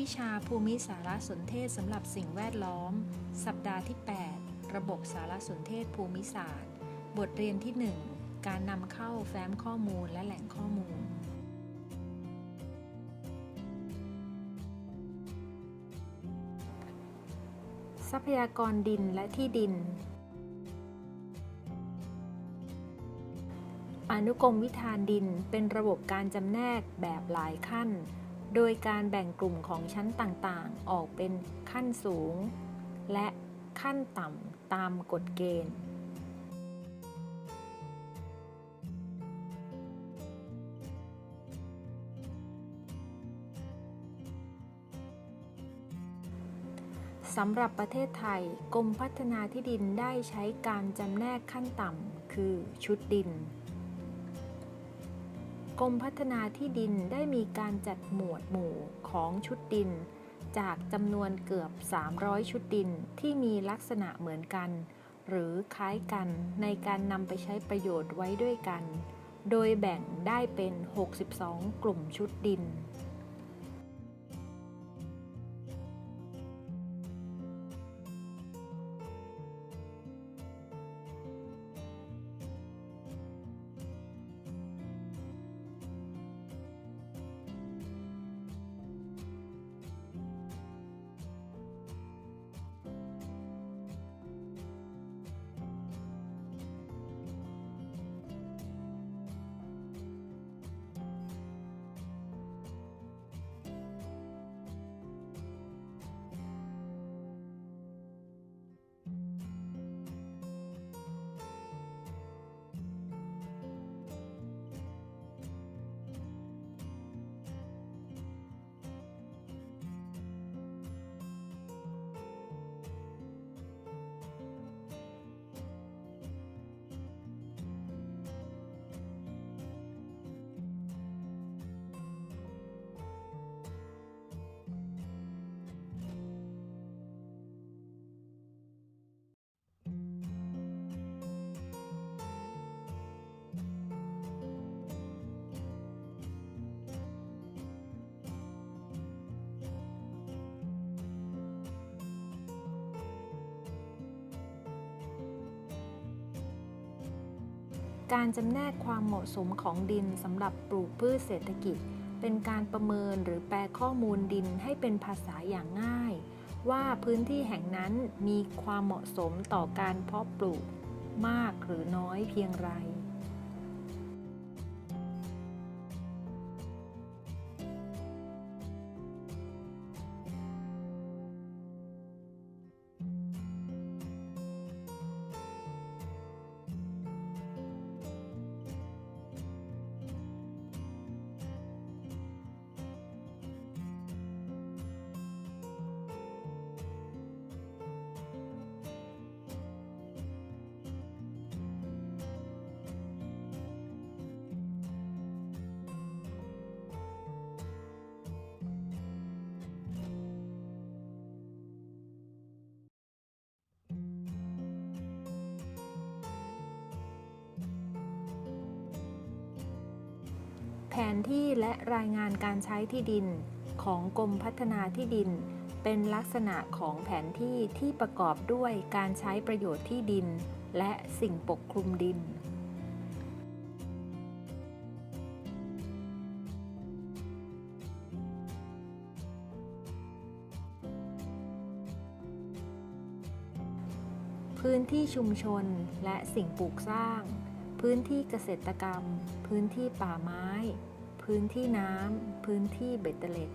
วิชาภูมิสารสนเทศสำหรับสิ่งแวดล้อม สัปดาห์ที่ 8 ระบบสารสนเทศภูมิศาสตร์ บทเรียนที่ 1 การนำเข้าแฟ้มข้อมูลและแหล่งข้อมูล ทรัพยากรดินและที่ดิน อนุกรมวิธานดินเป็นระบบการจำแนกแบบหลายขั้น โดยการแบ่งกลุ่มของชั้นต่างๆ ออกเป็นขั้นสูง และขั้นต่ำตามกฎเกณฑ์ สำหรับประเทศไทยกรมพัฒนาที่ดินได้ใช้การจำแนกขั้นต่ำคือชุดดิน กรมพัฒนาที่ดินได้มีการจัดหมวดหมู่ของชุดดิน จากจำนวนเกือบ 300 ชุดดินที่มีลักษณะเหมือนกัน หรือคล้ายกันในการนำไปใช้ประโยชน์ไว้ด้วยกัน โดยแบ่งได้เป็น 62 กลุ่มชุดดิน การจำแนกความเหมาะสมของดินสำหรับปลูกพืชเศรษฐกิจ เป็นการประเมินหรือแปลข้อมูลดินให้เป็นภาษาอย่างง่าย ว่าพื้นที่แห่งนั้นมีความเหมาะสมต่อการเพาะปลูกมากหรือน้อยเพียงไร นที่และรายงานการใช้ที่ดินของกรมพัฒนาที่ดิน เป็นลักษณะของแผนที่ที่ประกอบด้วยการใช้ประโยชน์ที่ดิน และสิ่งปกคลุมดินพื้นที่ชุมชนและสิ่งปลูกสร้าง พื้นที่เกษตรกรรม พื้นที่ป่าไม้ พื้นที่น้ำ พื้นที่เบ็ดเตล็ด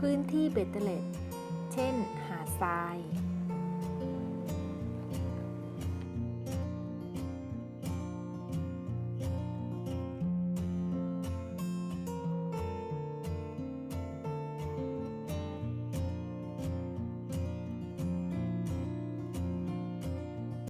พื้นที่เบตเตอร์เลตเช่น หาดทราย